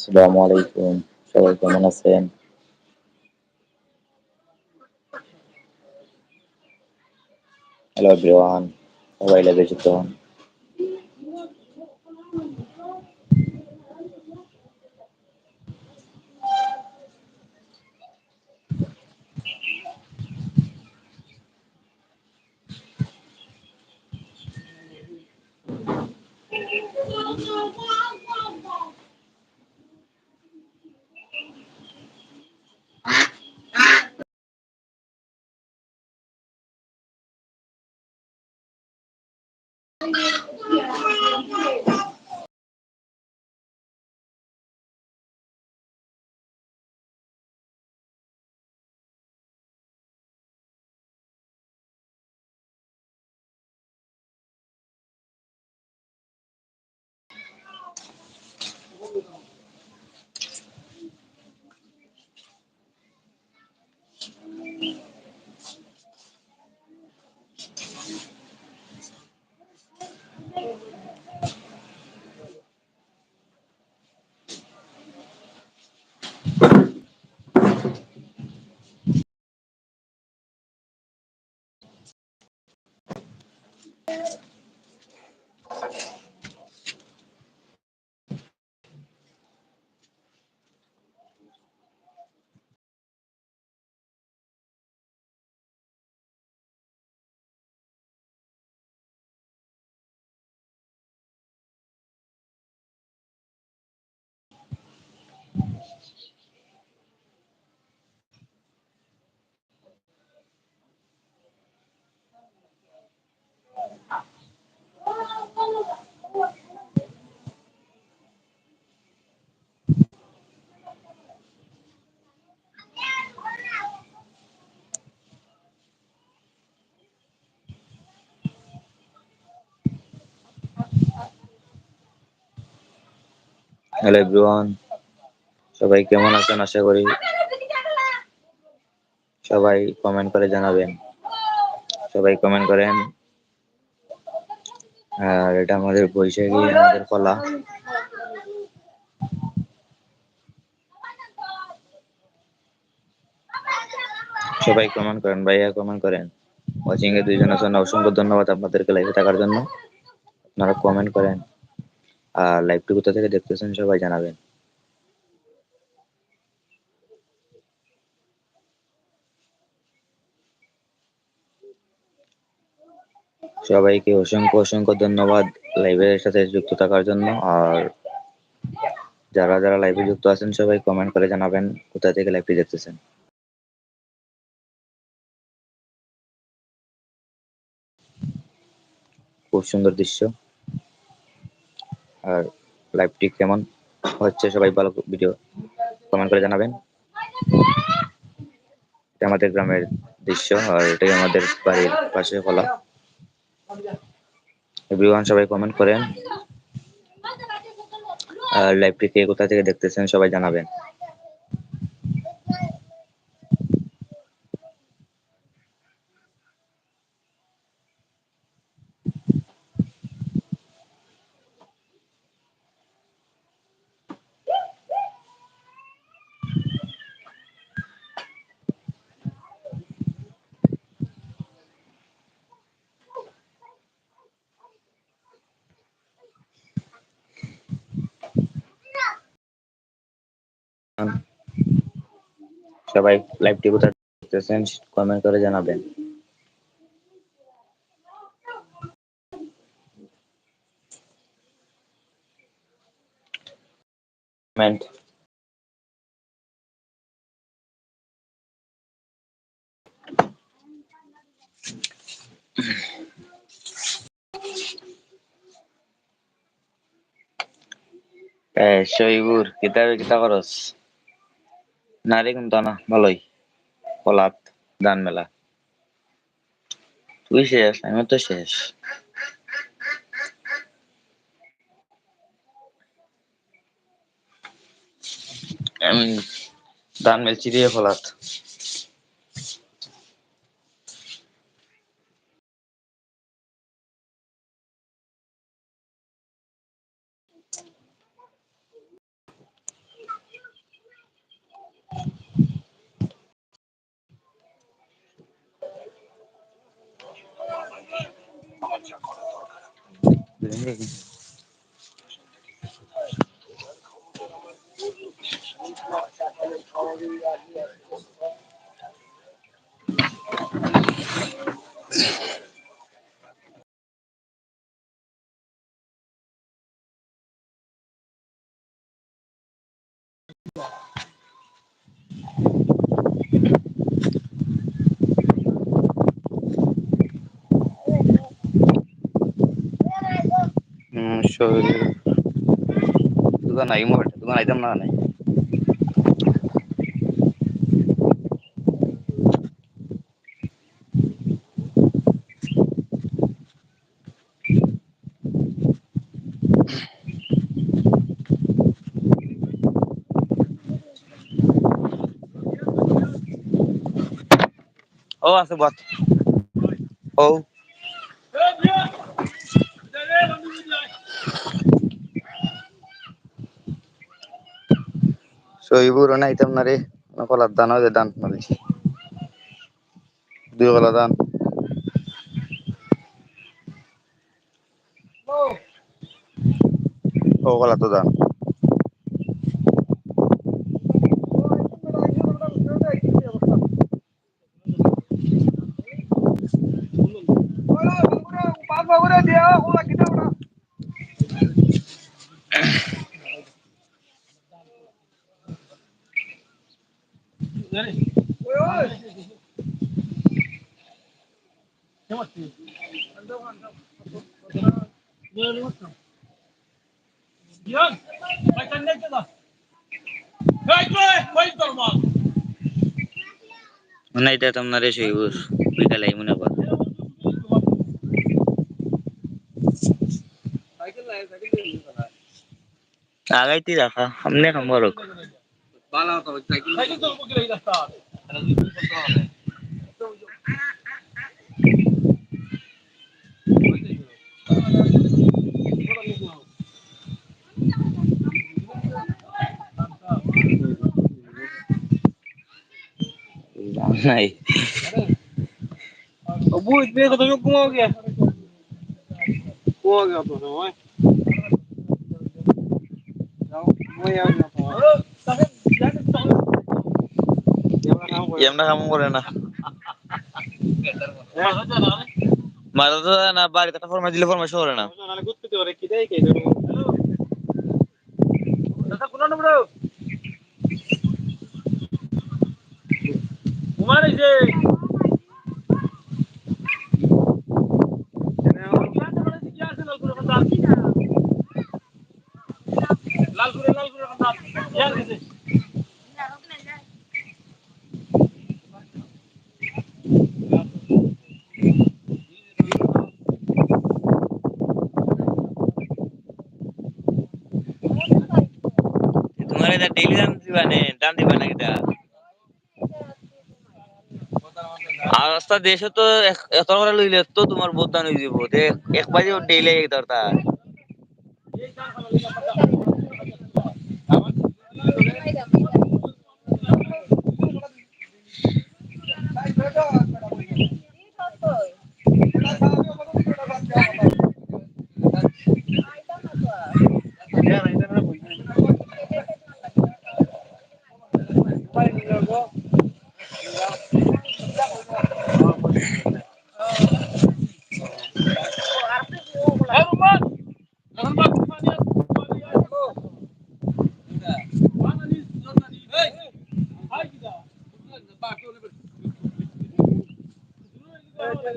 আসসালামু আলাইকুম সবাই কেমন আছেন হ্যালো এভরিওয়ান সবাই লাইভে যুক্ত হন হ্যালো এভরিওয়ান সবাই কেমন আছেন? আশা করি সবাই কমেন্ট করে জানাবেন। সবাই কমেন্ট করেন। আর এটা আমাদের বৈশাখী, আমাদের কলা। সবাই কমেন্ট করেন, ভাইয়া কমেন্ট করেন। ওয়াচিং এ দুইজন আছেন, অসংখ্য ধন্যবাদ আপনাদেরকে লাইভে থাকার জন্য। আপনারা কমেন্ট করেন। আর লাইভটি কোথা থেকে দেখতেছেন সবাই জানাবেন। সবাইকে অসংখ্য অসংখ্য ধন্যবাদ লাইভের সাথে যুক্ত থাকার জন্য। আর যারা যারা লাইভে যুক্ত আছেন, সবাই কমেন্ট করে জানাবেন কোথা থেকে লাইভটি দেখতেছেন। খুব সুন্দর দৃশ্য। আর লাইভটি কেমন হচ্ছে সবাই ভালো ভিডিও কমেন্ট করে জানাবেন। এটা আমাদের গ্রামের দৃশ্য আর এটাই আমাদের বাড়ির পাশে খোলা এভরিওয়ান সবাই কমেন্ট করেন। আর লাইভটি কে কোথা থেকে দেখতেছেন সবাই জানাবেন। সবাই লাইভটি কোথায় দেখতেছেন কমেন্ট করে জানাবেন। কমেন্ট এ শহীবুর কিতা কিতা করস না রে কিন্তু না ভালোই। পলাত গান মেলা তুই শেষ আমি তো শেষ। আমি দান মেলছি দিয়ে ফলাত Benim de. शोध तुझा नाही मग तुझा नाही जमणार नाही Oh, I said what? Oh. শহীবুর নাইতাম না রে। কলার দান হয় দান মারছি দুই কলা দান। ও কলা তো দান। Giren. Bak sen ne kadar. Kayıtlı. Kayıtlı olmaz. মনে হয় তোমার সেই বিকালে মনে পড়ে আগাইতে রাখা সামনে কাম করুক ভালো নাই। будет бегать, то кумоги. Кумоги от уже, ой. এমনা কাম করে না। মাথা তো না বাড়িতে একটা ফরমাস দিলে ফরমাস করে না। রাস্তা দেশে তো এত করে লইলে তো তোমার বহুত দাম হয়ে যাব এক বাজে ডেইলি এক দরকার এ,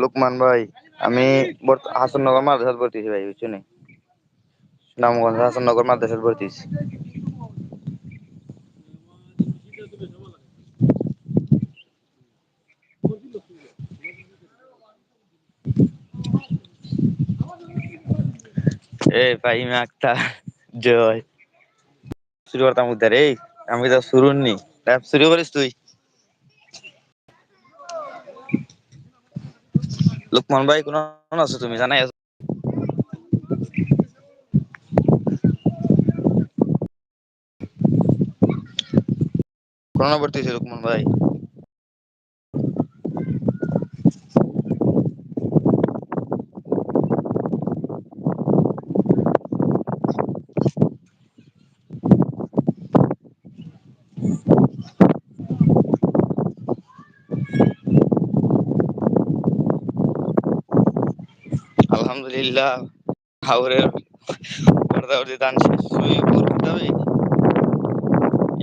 লুকমান ভাই, আমি হাসাননগর মাদ্রাসাত ভর্তি হয়েছি ভাই বুঝছ নি নামগঞ্জ হাসাননগর মাদ্রাসাত ভর্তি হয়েছি। এ, ফাহিম আক্তার, জয়। শুরু করতাম উদ্ধার, এই। আমি তো শুরু নি র্যাপ শুরু করিস তুই। লোকমান ভাই, কোন আছো তুমি? জানাই আছো। কোন ভর্তি হয়েছে লোকমান ভাই? আলহামদুলিল্লাহ, হাওরের দান শেষ হয়ে পড়তে হবে।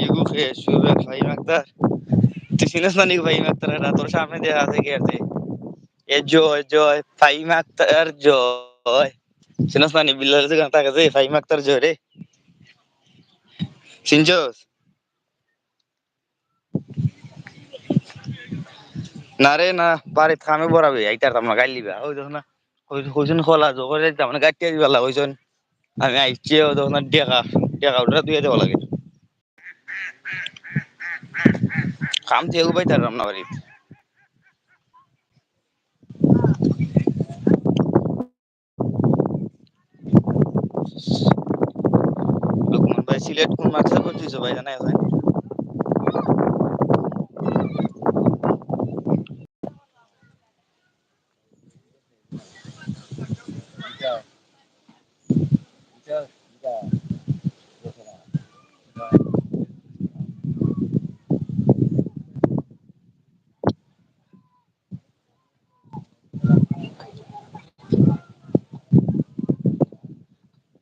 এগু খেয়ে শুয়ে ভাই মাক্তার তুই না ভাই মাক্তার এটা তোর সামনে দেয়া আছে কি আছে? এ জয় জয় ফাই মাক্তার জয়। চিনিস না নি বিল্লাল যে গান থাকে যে ফাই মাক্তার জয় রে? চিনছস? না রে, না বাড়িত খামে বরাবে আইতার আমরা গাইল লিবা ওই দেখো না। কৈছোন খোলা জগৰে তাৰমানে গাঁঠিয়ে দিব লাগে কৈছোন আমি আহিছে তোমাৰ ডেকা ডেকা উঠা দিয়ে যাব লাগে। কাম থাকিব পাৰি তাৰ ৰমনাবাৰীত লোকমান ভাই কোন মাছ কৈ ভাই জানাই হয়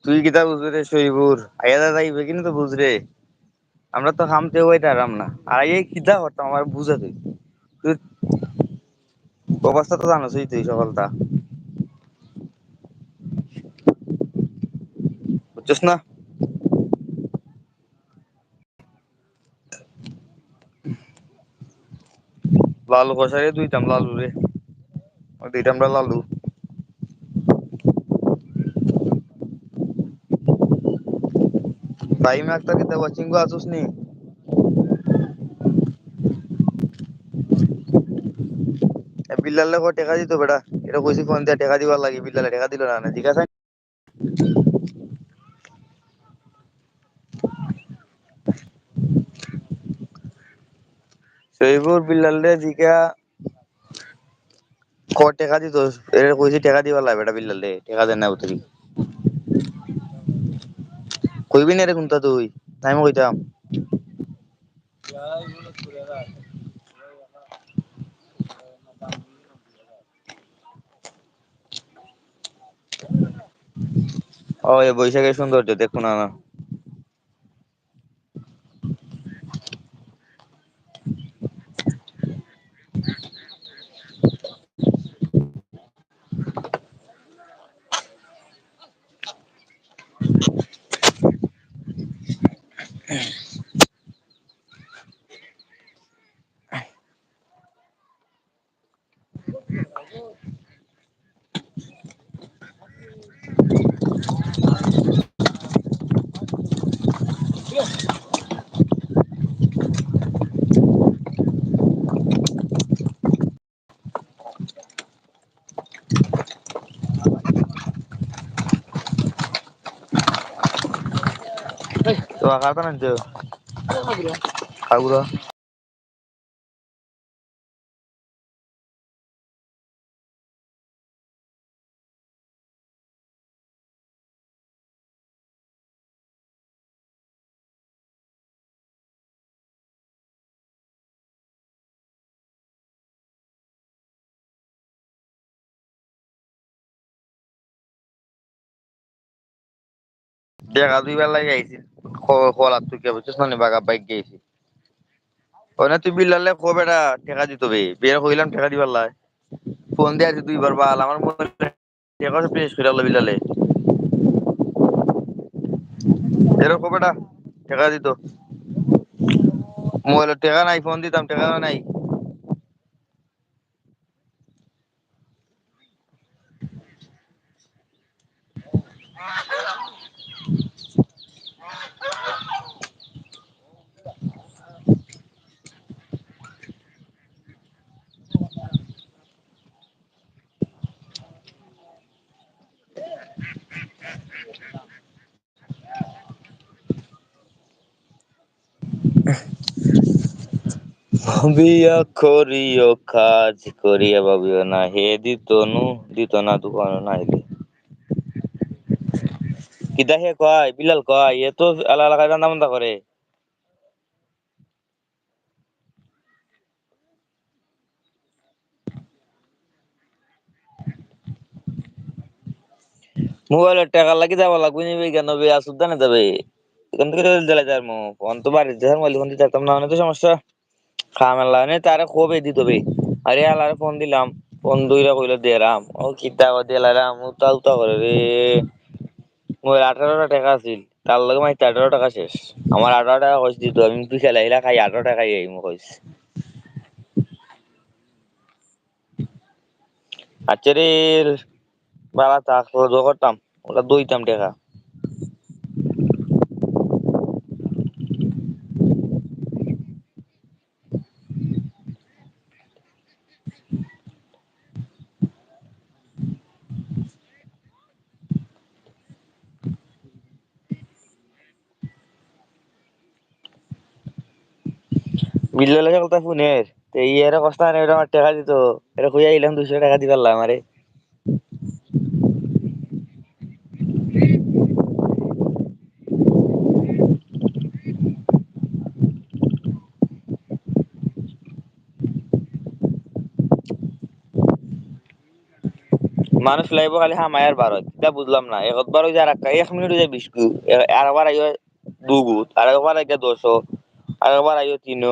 তুই কিতা বুঝবি রে শরীফুর আয়া দাদা আইবে কিন্তু তো বুঝ রে আমরা তো হামতে খামতে হইতারাম না। আর এই কিতা করতাম, আমার বুঝা তুই। তুই অবস্থা তো জানোসই তুই সকালটা। বুঝছস না লালু কষাই দুইটাম লালু রে। দুইটাম লালু। টাইম একটা কিতা ওয়াচিং গো আসুস নি? বিল্লালে কো টাকা দিত বেটা এটা কইছি ফোন দিয়া টাকা দিবার লাগি, বিল্লালে টাকা দিল না না ঠিক আছে শরীফুর বিল্লালে জিকা ক টাকা দিত এটা কইছি টাকা দিবার লাগে বেটা বিল্লালে টাকা দেন না উতরি কইবি না রে কোনটা তুই? তাই আমি কইতাম ও বৈশাখের সৌন্দর্য দেখুন না। না তো আগাতা না তো আগুরা দেখা দুই বেলা লাগে আইছি খোলার তুই কে বুঝছিস না বাগা বাইক গেছি ওনা তুই বিল্লালে কো বেটা টাকা দিত বে বের কইলাম টাকা দিবার লাই ফোন দিয়ে আছে দুইবার বাল আমার মনে টাকা সব পেশ করে আল্লাহ বিল্লালে। এর কো বেটা টাকা দিত মোবাইলে টাকা নাই, ফোন দিতাম টাকা নাই। ভাবিয়া করিও কাজ, করিয়া ভাবিও না। হে দিত নু দিত না দোকান নাইলে। কিতা হে কয়? বিলাল কয়, এ তো আলা আলা রান্না বান্না করে। মোবাইলের টাকা লাগি যাব লাগবে নিবে কেন বে? আসুদা না যাবে। এখান থেকে দিলে যার মো ফোন তো বাড়ি যার মোবাইল ফোন দিতে না মানে তো সমস্যা। খামেলা নে, তারে কবে দিত বে আরে আলারে ফোন দিলাম। ফোন দুইরা কইলো, দেরাম। ও কিতা দিলারাম উতা উতা করে রে। মোর আঠারোটা টাকা আছিল। তার লগে মাইতে আঠারো টাকা শেষ। আমার আঠারো টাকা কইছে দিত আমি তুই খেলাইলা খাই আঠারো টাকা খাই আইমু কইছে। আচ্ছা রে বাবা তা সহ্য করতাম। ওটা দইতাম টাকা। বিল্লাল সকল তা ফোনের তে ইয়ারে কষ্ট না এটা আমার টাকা দিত। এটা কই আইলাম দুশো টাকা দিবার লা আমারে মানুষ লাইব খালি হামায়ার বার হয় তা বুঝলাম না। একবার ওই যে আর এক মিনিট যায় বিস্কু আর একবার আইও দুগুত আর একবার আইয়া দশো আর একবার আইও তিনো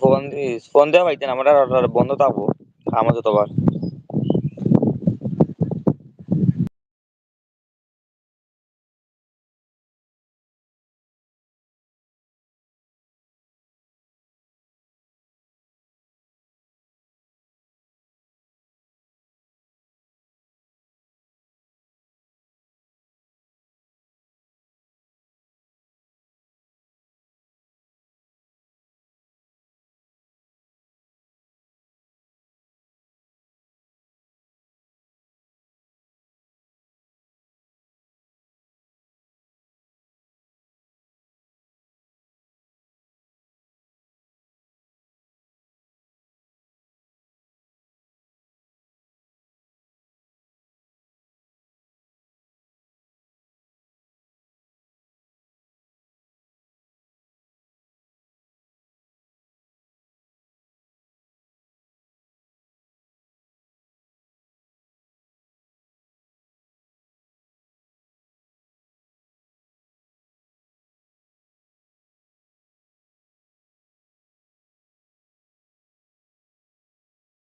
ফোন ফোন দেওয়া পাইতেন আমরা বন্ধ থাকব আমাদের তো তোমার